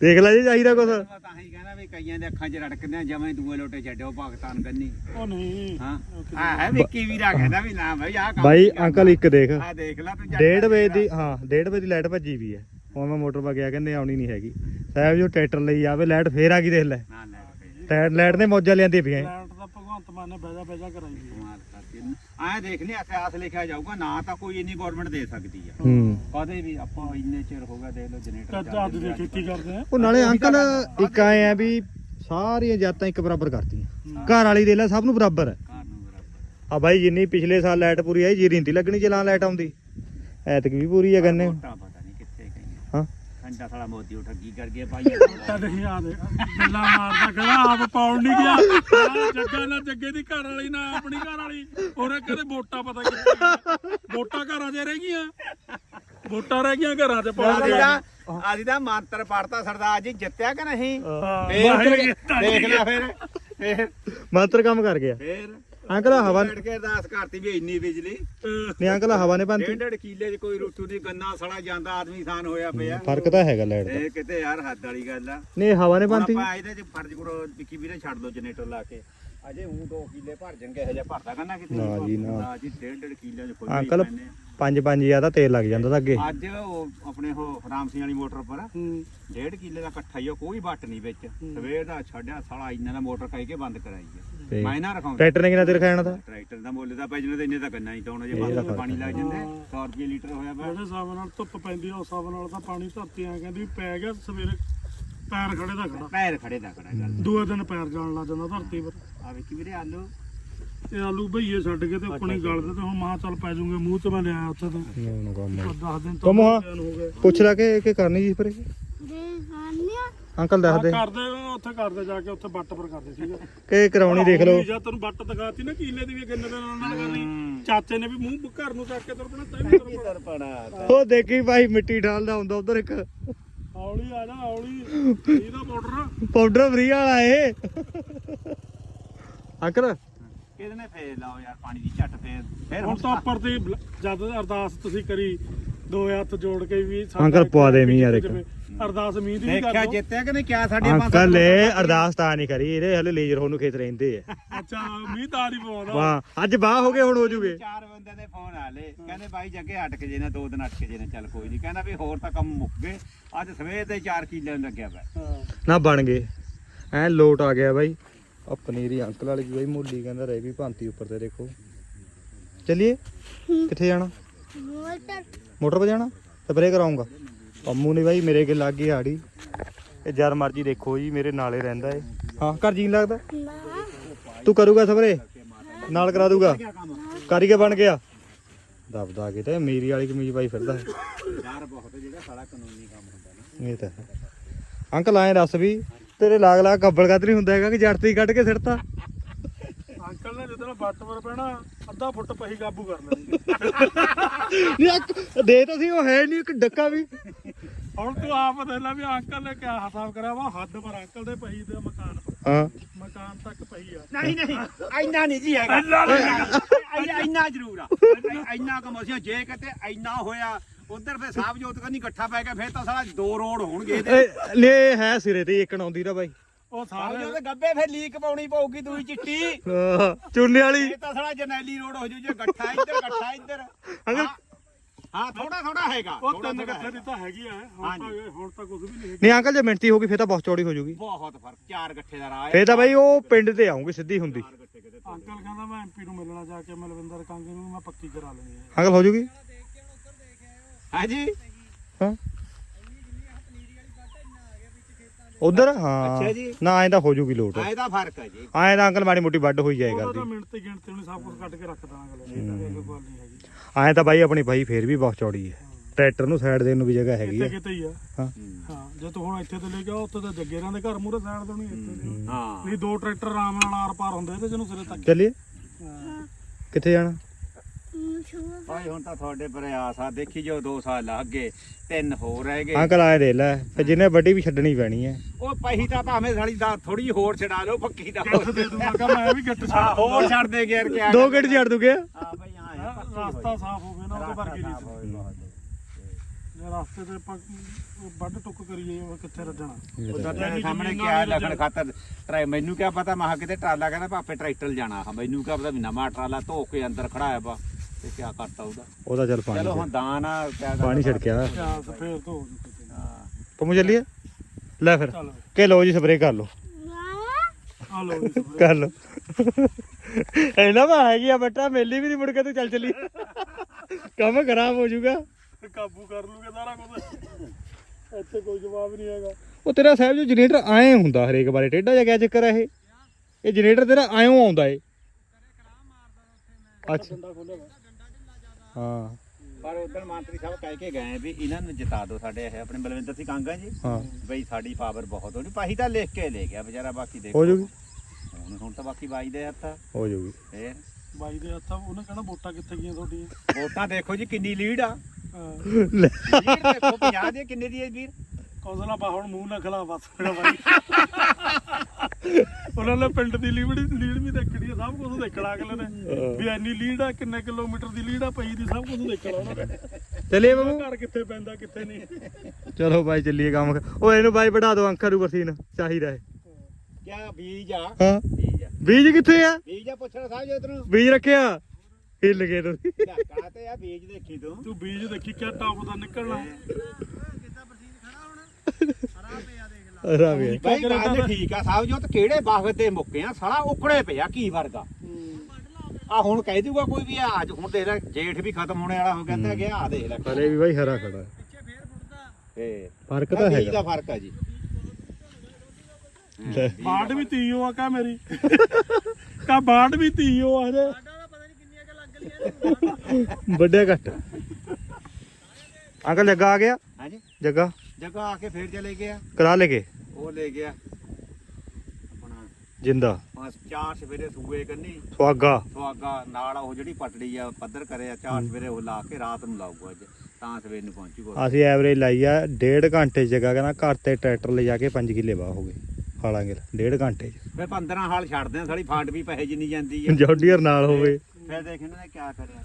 Speaker 1: ਦੇਖ ਲੈ ਜੇ ਚਾਹੀਦਾ ਕੁਛ।
Speaker 2: ਤਾਂ ਹੀ ਕਹਿਣਾ ਵੀ ਕਈਆਂ ਦੇ ਅੱਖਾਂ 'ਚ ਰੜਕਦੇ ਆ ਜਵੇਂ ਦੂਏ ਲੋਟੇ ਛੱਡਿਓ ਪਾਕਿਸਤਾਨ ਕੰਨੀ
Speaker 3: ਉਹ ਨਹੀਂ।
Speaker 2: ਹਾਂ। ਆ ਹੈ ਵਿੱਕੀ ਵੀਰਾ ਕਹਿੰਦਾ ਵੀ ਨਾ ਭਾਈ ਆਹ ਕੰਮ
Speaker 1: ਬਾਈ। ਅੰਕਲ ਇੱਕ ਦੇਖ।
Speaker 2: ਆਹ ਦੇਖ ਲੈ ਤੂੰ
Speaker 1: ਡੇਢ ਵਜੇ ਦੀ ਹਾਂ ਡੇਢ ਵਜੇ ਦੀ ਲਾਈਟ ਭੱਜੀ ਵੀ ਹੈ। ਹੁਣ ਮੈਂ ਮੋਟਰ ਪਾ ਗਿਆ ਕਹਿੰਦੇ ਆਉਣੀ ਨਹੀਂ ਹੈਗੀ। ਸਾਹਿਬ ਜੋ ਟਰੈਕਟਰ ਲਈ ਆਵੇ ਲਾਈਟ ਫੇਰ ਆ ਗਈ ਦੇਖ ਲੈ। ਲਾਈਟ ਨੇ ਮੌਜਾਂ ਲਿਆਂਦੀ ਪਈਆਂ।
Speaker 3: ਲਾਈਟ ਦਾ ਭਗਵੰਤ ਮਾਨ ਨੇ ਬੈਜਾ ਬੈਜਾ ਕਰਾਈ
Speaker 2: ਐ ਦੇਖ ਲਿਆ ਇਤਿਹਾਸ ਲਿਖਿਆ ਜਾਊਗਾ ਨਾ ਤਾਂ ਕੋਈ ਇੰਨੀ ਗਵਰਨਮੈਂਟ ਦੇ ਸਕਦੀ ਆ।
Speaker 1: ਹੂੰ।
Speaker 2: ਕਦੇ ਵੀ ਆਪਾਂ ਇੰਨੇ ਚਿਰ ਹੋ ਗਿਆ ਦੇਖ ਲਓ ਜਨਰੇਟਰ
Speaker 4: ਚੱਜ ਅੱਜ ਦੀ ਖੇਤੀ ਕਰਦੇ ਆ।
Speaker 1: ਉਹ ਨਾਲੇ ਅੰਕਲ ਇੱਕ ਆਏ ਆ ਵੀ ਸਾਰੀਆਂ ਜਾਤਾਂ ਇੱਕ ਬਰਾਬਰ ਕਰਤੀਆਂ। ਘਰ ਵਾਲੀ ਦੇ ਲੈ ਸਭ ਨੂੰ ਬਰਾਬਰ ਹੈ। ਆ ਬਾਈ ਜਿੰਨੀ ਪਿਛਲੇ ਸਾਲ ਲਾਈਟ ਪੂਰੀ ਆਈ ਜੀਰੀ ਨਹੀਂ ਲੱਗਣੀ ਚਲਾਂ ਲਾਈਟ ਆਉਂਦੀ। ਐਤਕ ਵੀ ਪੂਰੀ ਆ ਗੰਨੇ
Speaker 2: ਵੋਟਾਂ ਪਤਾ ਨਹੀਂ ਕਿੱਥੇ ਗਈਆਂ
Speaker 1: ਹਾਂ
Speaker 2: ਠੰਡਾ ਸਾਲਾ ਮੋਦੀ ਉਹ ਠੱਗੀ ਕਰ ਗਿਆ ਪਾਈਆਂ
Speaker 4: ਤਾਂ ਦੇਖੀ ਆ ਦੇ ਗੱਲਾਂ ਮਾਰਦਾ ਕਹਿੰਦਾ ਆਪ ਪਾਉਣ ਨਹੀਂ ਗਿਆ। ਆਹ ਜੱਗਾ ਨਾ ਜੱਗੇ ਦੀ ਘਰ ਵਾਲੀ ਨਾ ਆਪਣੀ ਘਰ ਵਾਲੀ। ਉਹਨੇ ਕਦੇ ਵੋਟਾਂ ਪਤਾ ਕਿੱਥੇ। ਵੋਟਾਂ ਘਰਾਂ 'ਚ ਰਹਿ ਗਈਆਂ। ਵੋਟਾਂ ਰਹਿ ਗਈਆਂ ਘਰਾਂ 'ਚ ਪਾਉਣ
Speaker 2: ਆਦੀ ਦਾ ਆਦੀ ਦਾ ਮੰਤਰ ਪੜਤਾ ਸਰਦਾਰ ਜੀ ਜਿੱਤਿਆ ਕਿ ਨਹੀਂ?
Speaker 4: ਹਾਂ,
Speaker 2: ਫੇਰ ਦੇਖ ਲਿਆ ਫਿਰ ਫੇਰ।
Speaker 1: ਮੰਤਰ ਕੰਮ ਕਰ ਗਿਆ।
Speaker 2: ਫੇਰ
Speaker 1: ਅੰਕਲ ਹਵਾ
Speaker 2: ਬੈਠ ਕੇ ਅਰਦਾਸ ਕਰਤੀ ਵੀ ਇੰਨੀ ਬਿਜਲੀ।
Speaker 1: ਨਹੀਂ ਅੰਕਲ ਹਵਾ ਨੇ ਬੰਤੀ
Speaker 2: ਡੇਢ ਕਿੱਲੇ 'ਚ ਕੋਈ ਰੁੱਤੂ ਦੀ ਗੰਨਾ ਸੜਾ ਜਾਂਦਾ ਆਦਮੀ ਖਾਨ ਹੋਇਆ ਪਿਆ।
Speaker 1: ਫ਼ਰਕ ਤਾਂ ਹੈਗਾ ਲਾਈਟ ਦਾ।
Speaker 2: ਇਹ ਕਿਤੇ ਯਾਰ ਹੱਦ ਵਾਲੀ ਗੱਲ ਆ।
Speaker 1: ਨਹੀਂ ਹਵਾ ਨੇ ਬੰਤੀ
Speaker 2: ਆਪਾਂ ਇਹਦੇ 'ਚ ਫਰਜ਼ ਕਰੋ ਵਿੱਕੀ ਵੀਰੇ ਛੱਡ ਦੋ ਜਨਰੇਟਰ ਲਾ ਕੇ। ਅਜੇ ਉਹ 2 ਕਿੱਲੇ ਭਰ ਜੰਗੇ ਹਜੇ ਭਰਦਾ ਕਹਿੰਦਾ ਕਿਤੇ।
Speaker 1: ਨਾ ਜੀ, ਨਾ।
Speaker 2: ਜੀ ਡੇਢ ਡੇਢ ਕਿੱਲਿਆਂ 'ਚ ਕੋਈ
Speaker 1: ਅੰਕਲ ਪੰਜ ਪੰਜ ਜ਼ਿਆਦਾ ਤੇਲ ਲੱਗ ਜਾਂਦਾ ਤਾਂ ਅੱਗੇ।
Speaker 2: ਅੱਜ ਉਹ ਆਪਣੇ ਉਹ ਰਾਮ ਸਿੰਘ ਵਾਲੀ ਮੋਟਰ ਪਰ
Speaker 4: ਹੂੰ,
Speaker 2: ਡੇਢ ਕਿੱਲੇ ਦਾ ਇਕੱਠਾ ਹੀ ਆ, ਕੋਈ ਵੱਟ ਨਹੀਂ ਵਿੱਚ। ਸਵੇਰ ਦਾ ਛੱਡਿਆ ਸਾਲਾ ਇੰਨਾ ਦਾ ਮੋਟਰ ਕਾਈ ਕੇ ਬੰਦ ਕਰਾਈ ਹੈ
Speaker 1: ਤੇ
Speaker 2: ਮੈਂ ਨਾ ਰਖਾਉਂਦਾ।
Speaker 1: ਟਰੈਕਟਰ ਨੇ ਕਿੰਨਾ ਤੇਲ ਖਾਣਾ ਤਾਂ?
Speaker 2: ਟਰੈਕਟਰ ਦਾ ਮੁੱਲ ਦਾ ਪੈ ਜਣੇ ਤੇ ਇੰਨੇ ਤਾਂ ਗੰਨਾ ਹੀ ਤਾਂ ਹੁਣ ਜੇ
Speaker 1: ਫ਼ਰਕ
Speaker 2: ਪਾਣੀ ਲੱਗ ਜਾਂਦੇ 100 ਰੁਪਏ ਲੀਟਰ ਹੋਇਆ ਪਿਆ।
Speaker 4: ਜਿਹੜੇ ਹਿਸਾਬ ਨਾਲ ਧੁੱਪ ਪੈਂਦੀ ਆ ਉਸ ਹਿਸਾਬ ਨਾਲ ਤਾਂ ਪਾਣੀ ਧਰਤੀ ਆ ਕਹਿੰਦੀ ਵੀ ਪੈ ਗਿਆ ਸਵੇਰੇ ਪੈਰ ਖੜੇ ਦਾ ਖੜਾ।
Speaker 2: ਪੈਰ ਖੜੇ ਦਾ ਖੜਾ ਗੱਲ
Speaker 4: ਦੂਏ ਦਿਨ ਪੈਰ ਜਾਣ ਲੱਗ ਜਾਂਦਾ ਧਰਤੀ ਪਰ।
Speaker 2: ਆ ਵੇਖੀ ਵੀਰੇ ਆਲੂ।
Speaker 4: ਤੇ ਆਲੂ ਭਈਏ ਛੱਡ ਕੇ ਤੇ ਆਪਣੀ ਗਲਦੇ ਤੇ ਹੁਣ ਮਾਂ ਚੱਲ ਪੈ ਜੂਗੇ ਮੂੰਹ ਤੇ ਮੈਂ ਲਿਆਇਆ ਉੱਥੇ ਤੋਂ।
Speaker 1: ਨੂੰ ਕੰਮ
Speaker 4: 10 ਦਿਨ
Speaker 1: ਕੰਮ ਆ।
Speaker 4: ਬਿਆਨ ਹੋ ਗਏ।
Speaker 1: ਪੁੱਛ ਲਾ ਕੇ ਕਿ ਕਰਨੀ ਜੀ ਪਰ ਅੰਕਲ ਦੱਸ ਦੇ।
Speaker 4: ਕਰਦੇ ਉੱਥੇ ਕਰਦੇ ਜਾ ਕੇ ਉੱਥੇ ਬੱਟ ਪਰ ਕਰਦੇ ਆ
Speaker 1: ਕਿ ਕਰਾਉਣੀ ਦੇਖ ਲਓ।
Speaker 4: ਜਾਂ ਤੈਨੂੰ ਬੱਟ ਦਿਖਾਤੀ ਨਾ ਕੀਲੇ ਦੀ ਵੀ ਗੰਨੇ ਦੇ ਨਾਲ ਨਾਲ ਕਰਨੀ। ਚਾਚੇ ਨੇ ਵੀ ਮੂੰਹ ਘਰ ਨੂੰ ਚੱਕ ਕੇ ਤੁਰ ਪੈਣਾ ਤੈਨੂੰ ਤੁਰ ਪੈਣਾ।
Speaker 1: ਉਹ ਦੇਖੀ ਭਾਈ ਮਿੱਟੀ ਢਾਲਦਾ ਹੁੰਦਾ ਉਧਰ ਇੱਕ।
Speaker 4: ਹੌਲੀ ਆ ਜਾ ਹੌਲੀ। ਇਹਦਾ ਪਾਊਡਰ।
Speaker 1: ਪਾਊਡਰ ਫਰੀ ਵਾਲਾ ਏ ਅੰਕਲ।
Speaker 2: ਕਿਹਦੇ ਨੇ ਫੇਰ ਲਾਓ ਯਾਰ ਪਾਣੀ ਦੀ ਝੱਟ ਫੇਰ ਫੇਰ
Speaker 4: ਹੁਣ ਤਾਂ ਉੱਪਰ ਦੀ ਬਲ- ਜਦ ਅਰਦਾਸ ਤੁਸੀਂ ਕਰੀ ਦੋ ਹੱਥ ਜੋੜ ਕੇ ਵੀ
Speaker 1: ਅੰਕਲ ਪਵਾ ਦੇ ਮੀਂਹ ਯਾਰ ਇੱਕ।
Speaker 4: ਅਰਦਾਸ ਮੀਂਹ ਦੀ ਵੀ ਕਰ
Speaker 2: ਦੇਖਿਆ
Speaker 4: ਦੋ।
Speaker 2: ਜਿੱਤਿਆ ਕਿ ਨਹੀਂ? ਕਿਆ ਸਾਡੇ
Speaker 1: ਅੰਕਲ ਇਹ ਅਰਦਾਸ ਤਾਂ ਨਹੀਂ ਕਰੀ ਇਹਦੇ ਹਲੇ ਲੇਜ਼ਰ ਹੋਣ ਨੂੰ ਖੇਤ ਰਹਿੰਦੇ ਆ।
Speaker 4: ਅੱਛਾ ਮੀਂਹ ਤਾਂ ਨਹੀਂ ਪਵਾਉਂਦਾ।
Speaker 1: ਵਾਹ ਅੱਜ ਬਾਹ ਹੋ ਗਏ ਹੁਣ ਹੋ ਜੂਗੇ।
Speaker 2: ਚਾਰ ਬੰਦਿਆਂ ਦੇ ਫੋਨ ਆਲੇ ਕਹਿੰਦੇ ਬਾਈ ਜੱਗੇ ਅਟਕ ਜੇ ਨਾ ਦੋ ਦਿਨ ਅਟਕ ਜੇ ਨਾ ਚੱਲ ਕੋਈ ਨਹੀਂ। ਕਹਿੰਦਾ ਵੀ ਹੋਰ ਤਾਂ ਕੰਮ ਮੁੱਕ ਗਏ। ਅੱਜ ਸਵੇਰ ਦੇ 4 ਕਿੱਲੇ ਨੂੰ ਲੱਗਿਆ ਪਿਆ।
Speaker 4: ਹਾਂ।
Speaker 1: ਨਾ ਬਣ ਗਏ। ਐ ਲੋਟ ਆ ਗਿਆ ਬਾਈ। ਆ ਪਨੀਰੀ ਅੰਕਲ ਵਾਲੀ ਬਾਈ ਮੋਲੀ ਕਹਿੰਦਾ ਰਹਿ ਵੀ ਭਾਂਤੀ ਉੱਪਰ ਤੇ ਦੇਖੋ। ਚੱਲੀਏ? ਕਿੱਥੇ ਜਾਣਾ? ਮੋਟਰ 'ਤੇ ਜਾਣਾ? ਸਪਰੇ ਕਰਾਉਂਗਾ। ਪੰਮੂ ਨੇ ਬਾਈ ਮੇਰੇ ਕੇ ਲੱਗ ਗਈ ਆੜੀ ਇਹ ਜਦ ਮਰਜ਼ੀ ਦੇਖੋ ਜੀ ਮੇਰੇ ਨਾਲੇ ਰਹਿੰਦਾ ਏ। ਹਾਂ ਘਰ ਜੀਨ ਲੱਗਦਾ? ਤੂੰ ਕਰੂਗਾ ਸਪਰੇ ਨਾਲ ਕਰਾ ਦੂਗਾ? ਕਾਰੀਗਰ ਬਣ ਗਿਆ? ਦਬਦਾ ਕੇ ਤੇ ਮੇਰੀ ਵਾਲੀ ਕਮੀਜ਼ ਪਾਈ ਫਿਰਦਾ ਹੈ
Speaker 2: ਡਰ ਬਹੁਤ ਜਿਹੜਾ ਸਾਲਾ ਕਾਨੂੰਨੀ ਕੰਮ ਹੁੰਦਾ ਨਾ।
Speaker 1: ਇਹ ਤਾਂ ਹੈ। ਅੰਕਲ ਆਏ ਦੱਸ ਵੀ ਤੇਰੇ ਲਾਗ ਲਾਗ ਕੱਬਲ ਕਦ ਨਹੀਂ ਹੁੰਦਾ ਹੈਗਾ ਕਿ ਤੇ ਹੀ ਕੱਢ ਕੇ ਸਿੱਟਤਾ।
Speaker 4: ਅੰਕਲ ਨੇ ਜਦੋਂ ਬੱਟ ਪਰ ਪੈਣਾ ਅੱਧਾ ਫੁੱਟ ਪਹੀ ਕਾਬੂ ਕਰ ਲੈਣੀ
Speaker 1: ਨਹੀਂ ਇੱਕ ਦੇ ਤਾਂ ਸੀ ਉਹ ਹੈ ਨਹੀਂ ਇੱਕ ਡੱਕਾ ਵੀ।
Speaker 4: ਹੁਣ ਤੂੰ ਆਪ ਦੇਖ ਲੈ ਵੀ ਅੰਕਲ ਨੇ ਕਿਆ ਹਿਸਾਬ ਕਰਿਆ ਵਾ ਹੱਦ ਪਰ ਅੰਕਲ ਦੇ ਪਹੀ ਦੇ ਮਕਾਨ।
Speaker 1: ਹਾਂ।
Speaker 4: ਮਕਾਨ ਤੱਕ ਪਹੀ ਆ।
Speaker 2: ਨਹੀਂ ਨਹੀਂ ਇੰਨਾ ਨਹੀਂ ਜੀ ਹੈਗਾ। ਇੰਨਾ ਜ਼ਰੂਰ ਆ। ਇੰਨਾ- ਇੰਨਾ ਕੰਮ ਅਸੀਂ ਜੇ ਕਿਤੇ ਇੰਨਾ ਹੋਇਆ ਉਧਰ ਫੇ ਸਾਹਬ ਜੋਤ ਕਰਨੀ ਇਕੱਠਾ ਪੈ ਗਿਆ ਫੇਰ ਤਾਂ ਸਾਲਾ ਦੋ ਰੋਡ ਹੋਣਗੇ ਇਹਦੇ।
Speaker 1: ਇਹ ਲੈ ਹੈ ਸਿਰੇ ਤੇ ਇੱਕ ਆਉਂਦੀ ਦਾ ਬਾਈ।
Speaker 4: ਉਹ ਸਾਰੇ
Speaker 2: ਜੋਤ ਗੱਬੇ ਫੇਰ ਲੀਕ ਪਾਉਣੀ ਪਊਗੀ ਦੂਈ ਚਿੱਟੀ।
Speaker 1: ਆਹ, ਚੂਨੇ ਵਾਲੀ।
Speaker 2: ਇਹ ਤਾਂ ਸਾਲਾ ਜਰਨੈਲੀ ਰੋਡ ਹੋ ਜੂ ਜੇ ਗੱਠਾ ਇੱਧਰ ਗੱਠਾ ਇੱਧਰ।
Speaker 1: ਅੰਕਲ
Speaker 2: ਹਾਂ, ਹਾਂ ਥੋੜਾ ਥੋੜਾ ਹੈਗਾ
Speaker 4: ਉਹ ਤਿੰਨ ਗੱਠੇ ਦੀ ਤਾਂ ਹੈਗੀ ਆ ਹੁਣ ਤਾਂ ਹੁਣ ਤਾਂ ਕੁਝ ਵੀ ਨਹੀਂ ਹੈਗੀ।
Speaker 1: ਨਹੀਂ ਅੰਕਲ ਜੇ ਮਿੰਟੀ ਹੋ ਗਈ ਫੇਰ ਤਾਂ ਬਹੁਤ ਚੌੜੀ ਹੋ ਜੂਗੀ।
Speaker 2: ਬਹੁਤ ਫ਼ਰਕ ਚਾਰ ਗੱਠੇ ਦਾ ਰਾਹ ਹੈ।
Speaker 1: ਫੇਰ ਤਾਂ ਬਾਈ ਉਹ ਪਿੰਡ ਤੇ ਆਉਂਗੀ ਸਿੱਧੀ ਹੁੰਦੀ।
Speaker 4: ਅੰਕਲ ਕਹਿੰਦਾ ਮੈਂ ਐਮਪੀ ਨੂੰ ਮਿਲਣਾ ਜਾ ਕੇ ਮਲਵਿੰਦਰ ਕਾਂਗੇ ਨੂੰ ਮੈਂ ਪੱਕੀ ਕਰਾ ਲੈਣੀ ਹੈ।
Speaker 1: ਅੰਕਲ ਹੋ ਜੂਗੀ?
Speaker 2: ਹਾਂਜੀ?
Speaker 1: ਹਾਂ? ਉਧਰ?
Speaker 2: ਅੱਛਾ
Speaker 1: ਹਾਂ
Speaker 2: ਜੀ।
Speaker 1: ਨਾ ਐਂ ਤਾਂ ਹੋ ਜੂਗੀ ਲੋਟ।
Speaker 2: ਆ ਇਹਦਾ ਫ਼ਰਕ ਹੈ ਜੀ।
Speaker 1: ਐਂ ਤਾਂ ਅੰਕਲ ਮਾੜੀ ਮੋਟੀ ਵੱਡ ਹੋਈ ਜਾਏ
Speaker 4: ਉਹਦਾ
Speaker 1: ਕਰਦੀ।
Speaker 4: ਤਾਂ ਮਿੰਟ ਤੇ ਗਿਣਤੀ ਉਹਨੇ ਸਭ ਕੁਝ ਕੱਢ ਕੇ ਰੱਖ ਦੇਣਾ ਅਗਲੇ ਨੇ ਇਹ ਤਾਂ ਕੋਈ ਗੱਲ ਨਹੀਂ ਹੈਗੀ।
Speaker 1: ਐਂ ਤਾਂ ਬਾਈ ਆਪਣੀ ਬਾਈ ਫੇਰ ਵੀ ਬਹੁਤ ਚੌੜੀ ਹੈ। ਟਰੈਕਟਰ ਨੂੰ ਸਾਈਡ ਦੇਣ ਨੂੰ ਵੀ ਜਗ੍ਹਾ ਹੈਗੀ ਹੈ
Speaker 4: ਕਿਤੇ ਹੀ ਆ।
Speaker 1: ਹਾਂ।
Speaker 4: ਹਾਂ ਜੇ ਤੂੰ ਹੁਣ ਇੱਥੇ ਤੇ ਲੈ ਗਿਆ ਉੱਥੇ ਤਾਂ ਜੱਗੇਰਾਂ ਦੇ ਘਰ ਮੂਹਰੇ ਸਾਈਡ ਦੇਣੀ ਇੱਥੇ। ਤੇ।
Speaker 2: ਹਾਂ।
Speaker 4: ਨਹੀਂ ਦੋ ਟਰੈਕਟਰ ਆਰਾਮ ਨਾਲ ਆਰ ਪਾਰ ਹੁੰਦੇ ਤੇ ਜਿਹਨੂੰ ਸਿਰੇ ਤੱਕ
Speaker 1: ਚੱਲੀਏ।
Speaker 4: ਹਾਂ।
Speaker 1: ਕਿੱਥੇ ਜਾਣਾ?
Speaker 2: ਭਾਈ ਹੁਣ ਤਾਂ ਤੁਹਾਡੇ ਪਰੇ ਆਸ ਆ। ਦੇਖੀ ਜੋ 2 ਸਾਲ ਲੱਗ ਗਏ ਤਿੰਨ ਹੋਰ ਰਹਿ ਗਏ।
Speaker 1: ਅੰਕਲ ਆਏ ਦੇ ਲੈ ਤੇ ਜਿਹਨੇ ਵੱਡੀ ਵੀ ਛੱਡਣੀ ਪੈਣੀ ਹੈ।
Speaker 2: ਉਹ ਪਹੀ ਤਾਂ ਭਾਵੇਂ ਸਾਲੀ ਦਾ ਥੋੜੀ ਹੋਰ ਛਡਾ ਲਓ ਪੱਕੀ ਦਾ
Speaker 4: ਗਿੱਟ ਦੇ ਦੂੰਗਾ ਕਿ ਮੈਂ ਵੀ ਗਿੱਟ
Speaker 2: ਹਾਂ,
Speaker 4: ਛੱਡ
Speaker 2: ਹੋਰ ਛੱਡ ਦੇ ਗੇਰ ਕੇ ਆ
Speaker 1: ਦੋ ਗਿੱਟ ਛੱਡ ਦੂਗੇ?
Speaker 2: ਹਾਂ ਭਾਈ ਹਾਂ
Speaker 4: ਹਾਂ, ਰਸਤਾ ਸਾਫ਼ ਹੋਵੇ ਨਾ ਉਹਦੇ ਵਰਗੀ ਰੀਤ ਜੇ ਰਸਤੇ ਤੇ ਆਪਾਂ ਉਹ ਵੱਢ ਟੁੱਕ ਕਰੀਏ ਉਹ ਕਿੱਥੇ ਰੱਜਣਾ?
Speaker 2: ਉਹਦਾ ਤੇਰੇ ਸਾਹਮਣੇ ਕਿਹਾ ਲਖਣ ਖਾਤਰ ਟਰਾਈ ਮੈਨੂੰ ਕਿਆ ਪਤਾ ਮਹਾ ਕਿਤੇ ਟਰਾਲਾ ਕਹਿੰਦਾ ਪਾਪੇ ਟਰੈਕਟਰ ਜਾਣਾ। ਮੈਨੂੰ ਕਿਆ ਪਤਾ ਵੀ ਨਵਾਂ ਟਰਾਲਾ ਧੋ ਕੇ ਅੰਦਰ ਖੜਾਇਆ ਵਾ। ਤੇ ਕਿਆ ਕਰਤਾ ਉਹਦਾ?
Speaker 1: ਉਹਦਾ ਚੱਲ ਪਾਣੀ
Speaker 2: ਚਲੋ ਹੁਣ ਦਾਨ ਆ ਕਿਆ ਕਰਨਾ।
Speaker 1: ਪਾਣੀ ਛਿੜਕਿਆ
Speaker 4: ਤੋਂ ਹੋ।
Speaker 1: ਪੰਮੂ ਚੱਲੀਏ? ਲੈ ਫਿਰ। ਕਿ ਲੋ ਜੀ ਸਪਰੇ ਕਰ ਲੋ
Speaker 4: ਆ ਲੋ ਜੀ ਸਪਰੇਅ।
Speaker 1: ਕਰ ਲੋ ਇਹਨਾਂ ਵਾ ਹੈਗੀ ਆ ਬੱਟਾ ਮੇਲੀ ਵੀ ਨਹੀਂ ਮੁੜ ਕੇ ਤੂੰ ਚੱਲ ਚਲੀ ਕੰਮ ਖਰਾਬ ਹੋ ਜਾਊਗਾ।
Speaker 4: ਕਾਬੂ ਕਰ ਲੂਗੇ ਸਾਰਾ ਕੁਝ ਇੱਥੇ ਕੋਈ ਜਵਾਬ ਨਹੀਂ ਹੈਗਾ।
Speaker 1: ਉਹ ਤੇਰਾ ਸਾਹਿਬ ਜੋ ਜਨਰੇਟਰ ਆਏ ਹੁੰਦਾ ਹਰੇਕ ਬਾਰੇ ਟੇਢਾ ਜਿਹਾ ਕਿਆ ਚੱਕਰ ਆ ਇਹ? ਇਹ ਜਨਰੇਟਰ ਤੇਰਾ ਆਇਓ ਆਉਂਦਾ ਏ। ਅੱਛਾ ਹਾਂ।
Speaker 2: ਪਰ ਉਦੋਂ ਮੰਤਰੀ ਸਾਹਿਬ ਕਹਿ ਕੇ ਗਏ ਵੀ ਇਹਨਾਂ ਨੂੰ ਜਿਤਾ ਦਿਓ ਸਾਡੇ ਇਹ ਆਪਣੇ ਬਲਵਿੰਦਰ ਸਿੰਘ ਕਾਂਗਾ ਜੀ।
Speaker 1: ਹਾਂ।
Speaker 2: ਬਈ ਸਾਡੀ ਪਾਵਰ ਬਹੁਤ ਹੋਣੀ ਪਾਹੀ ਤਾਂ ਲਿਖ ਕੇ ਲੈ ਗਿਆ ਵਿਚਾਰਾ ਬਾਕੀ ਦੇਖੋ।
Speaker 1: ਹੋ ਜੂਗੀ
Speaker 2: ਹੁਣ ਹੁਣ ਤਾਂ ਬਾਕੀ ਬਾਈ ਦੇ ਹੱਥ ਆ।
Speaker 1: ਹੋ ਜੂਗੀ
Speaker 2: ਫੇਰ?
Speaker 4: ਬਾਈ ਦੇ ਹੱਥਾਂ ਉਹਨੇ ਕਹਿਣਾ ਵੋਟਾਂ ਕਿੱਥੇ ਗਈਆਂ ਤੁਹਾਡੀਆਂ?
Speaker 2: ਵੋਟਾਂ ਦੇਖੋ ਜੀ ਕਿੰਨੀ ਲੀਡ ਆ।
Speaker 1: ਲੈ,
Speaker 2: ਲੀਡ ਦੇਖੋ 50 ਦੀ ਕਿੰਨੇ ਦੀ ਹੈ ਵੀਰ
Speaker 4: ਕੌਂਸਲਾ ਬਾ ਹੁਣ ਮੂੰਹ ਨਾ ਖਲਾ ਬਸ। ਮੇਰਾ ਬਾਈ ਉਹਨਾਂ ਨੇ ਪਿੰਡ ਦੀ ਲੀਡ ਲੀਡ ਵੀ ਦੇਖਣੀ ਆ ਸਭ ਕੁਝ ਦੇਖਣਾ ਅਗਲੇ ਨੇ। ਵੀ ਐਨੀ ਲੀਡ ਆ ਕਿੰਨੇ ਕਿਲੋਮੀਟਰ ਦੀ ਲੀਡ ਆ ਪਈ ਦੀ ਸਭ ਕੁਝ ਦੇਖਣਾ ਉਹਨਾਂ ਨੇ।
Speaker 1: ਚੱਲੀਏ ਬਾਬੂ।
Speaker 4: ਘਰ ਕਿੱਥੇ ਪੈਂਦਾ ਕਿੱਥੇ ਨਹੀਂ।
Speaker 1: ਚਲੋ ਬਾਈ ਚੱਲੀਏ ਕੰਮ। ਓ ਇਹਨੂੰ ਬਾਈ ਵਧਾ ਦਿਓ ਅੰਕਰ ਨੂੰ ਬਰਸੀਨ ਚਾਹੀਦਾ ਹੈ
Speaker 2: ਕਿਆ ਬੀਜ ਆ?
Speaker 1: ਹਾਂ।
Speaker 2: ਬੀਜ ਆ।
Speaker 1: ਬੀਜ ਕਿੱਥੇ ਆ?
Speaker 2: ਬੀਜ ਆ ਪੁੱਛਣਾ ਸਾਹਿਬ ਜੀ ਤੈਨੂੰ
Speaker 1: ਬੀਜ ਰੱਖਿਆ। ਹਿੱਲ ਗਏ ਤੁਸੀਂ।
Speaker 2: ਕਾ ਤੇ ਆ ਬੀਜ ਦੇਖੀ ਤੂੰ।
Speaker 4: ਤੂੰ ਬੀਜ ਦੇਖੀ ਕਿਆ ਟਾਪ ਦਾ ਨਿਕਲਣਾ।
Speaker 1: ਰਾਵੇ।
Speaker 2: ਬਈ ਗੱਲ ਠੀਕ ਆ ਸਾਹਿਬ ਜੋ ਤੇ ਕਿਹੜੇ ਬਾਗ ਤੇ ਮੁੱਕੇ ਆ? ਸਾਲਾ ਉਕੜੇ ਪਿਆ ਕੀ ਵਰਗਾ ਆ? ਹੁਣ ਕਹਿ ਦੂਗਾ ਕੋਈ ਵੀ ਆ ਅੱਜ ਹੁਣ ਦੇਖ ਲੈ ਜੇਠ ਵੀ ਖਤਮ ਹੋਣੇ ਵਾਲਾ ਹੋ ਗਿਆ ਤੇ ਗਿਆ ਆ ਦੇਖ ਲੈ।
Speaker 1: ਹਲੇ ਵੀ ਬਾਈ ਹਰਾ ਖੜਾ। ਹੈ।
Speaker 2: ਫੇਰ
Speaker 1: ਫ਼ਰਕ ਤਾਂ
Speaker 2: ਬੀਜ
Speaker 1: ਹੈਗਾ।
Speaker 2: ਦਾ ਫ਼ਰਕ ਆ ਜੀ।
Speaker 1: ਲੈ।
Speaker 4: ਬਾੜ ਵੀ ਤੀਓ ਆ ਕਾ ਮੇਰੀ। ਕਾ ਬਾੜ ਵੀ ਤੀਓ ਆ ਜੇ
Speaker 1: ਵੱਡੇ ਘੱਟ। ਅੰਕਲ ਜੱਗਾ ਆ ਗਿਆ?
Speaker 2: ਹਾਂਜੀ।
Speaker 1: ਜੱਗਾ?
Speaker 2: ਕੇ ਫੇਰ ਚਲੇ ਗਿਆ।
Speaker 1: ਕਰਾ ਲੈ ਕੇ?
Speaker 2: ਉਹ ਲੈ ਗਿਆ। ਆਪਣਾ
Speaker 1: ਜਿੰਦਾ?
Speaker 2: ਪੰਜ ਚਾਰ ਸਵੇਰੇ ਸੂਏ ਕੰਨੀ।
Speaker 1: ਸਵਾਗਾ
Speaker 2: ਸੁਆਗਾ ਨਾਲ ਉਹ ਜਿਹੜੀ ਪਟੜੀ ਆ ਪੱਧਰ ਕਰਿਆ ਚਾਰ ਸਵੇਰੇ ਉਹ ਲਾ ਕੇ ਰਾਤ ਨੂੰ ਲਾਊਗਾ ਅੱਜ ਤਾਂ ਸਵੇਰ ਨੂੰ ਪਹੁੰਚੂਗਾ।
Speaker 1: ਅਸੀਂ ਐਵਰੇਜ ਲਾਈ ਆ ਡੇਢ ਘੰਟੇ 'ਚ ਜਗ੍ਹਾ ਕਹਿੰਦਾ ਘਰ ਤੇ ਟਰੈਕਟਰ ਲੈ ਜਾ ਕੇ 5 ਕਿੱਲੇ ਵਾਹ ਹੋ ਗਏ ਹਾਲਾਂਗੇ ਡੇਢ ਘੰਟੇ 'ਚ।
Speaker 2: ਫਿਰ 15 ਹਾਲ ਛੱਡਦੇ ਆ ਸਾਡੀ ਫਾਂਟ ਵੀ ਪੈਸੇ ਜਿੰਨੀ ਜਾਂਦੀ ਆ।
Speaker 1: ਜੌਡੀਅਰ ਨਾਲ ਹੋਵੇ।
Speaker 2: ਫਿਰ ਦੇਖ ਇਹਨਾਂ ਨੇ ਕਿਆ ਕਰਿਆ।